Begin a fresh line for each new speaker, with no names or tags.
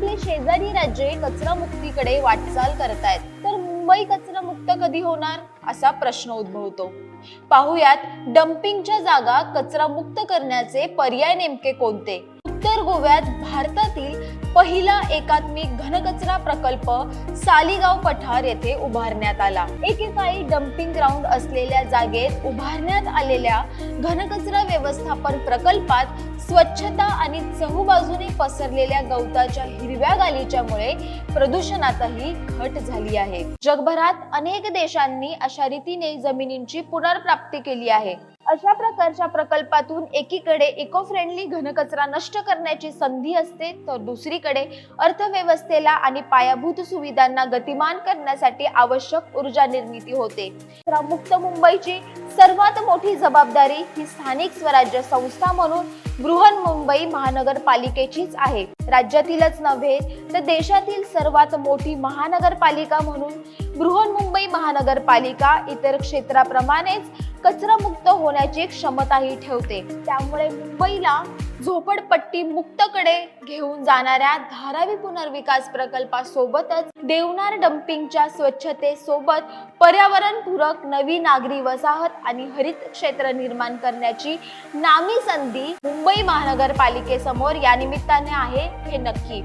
आपले शेजारी राज्ये कचरा मुक्तीकडे वाटचाल करतायत. तर मुंबई कचरा मुक्त कधी होणार? असा प्रश्न उद्भवतो. पाहुयात डम्पिंगच्या जागा कचरा मुक्त करण्याचे पर्याय नेमके कोणते? उत्तर गोव्यात भारतात पहिला एकात्मिक घनकचरा प्रकल्प सालीगाव पठार येथे उभारण्यात आला. एकेकाळी डम्पिंग ग्राउंड असलेल्या जागेत उभारण्यात आलेल्या घनकचरा व्यवस्थापन प्रकल्पात स्वच्छता आणि चहूबाजूने पसरलेल्या गवताच्या हिरव्या गालीच्यामुळे प्रदूषणातही घट झाली आहे. जगभरात अनेक देशांनी अशा रीतीने जमिनींची पुनर्प्राप्ती केली आहे. अशा प्रकारच्या प्रकल्पातून एकीकडे इको फ्रेंडली घनकचरा नष्ट करण्याची संधी असते तर दुसरीकडे अर्थव्यवस्थेला आणि पायाभूत सुविधांना गतिमान करण्यासाठी आवश्यक ऊर्जा निर्मिती होते. मुक्त मुंबईची सर्वात मोठी जबाबदारी ही स्थानिक स्वराज्य संस्था म्हणून बृहन्मुंबई महानगरपालिकेचीच आहे. राज्यातीलच नव्हे तर देशातील सर्वात मोठी महानगरपालिका म्हणून बृहन्मुंबई महानगरपालिका इतर क्षेत्राप्रमाणेच कचरा मुक्त होण्याची क्षमताही ठेवते. त्यामुळे मुंबईला झोपडपट्टी मुक्तकडे घेऊन जाणाऱ्या धारावी पुनर्विकास प्रकल्पासोबतच देवनार डम्पिंगच्या स्वच्छतेसोबत पर्यावरणपूरक नवी नागरी वसाहत आणि हरित क्षेत्र निर्माण करण्याची नामी संधी मुंबई महानगरपालिकेसमोर या निमित्ताने आहे हे नक्की.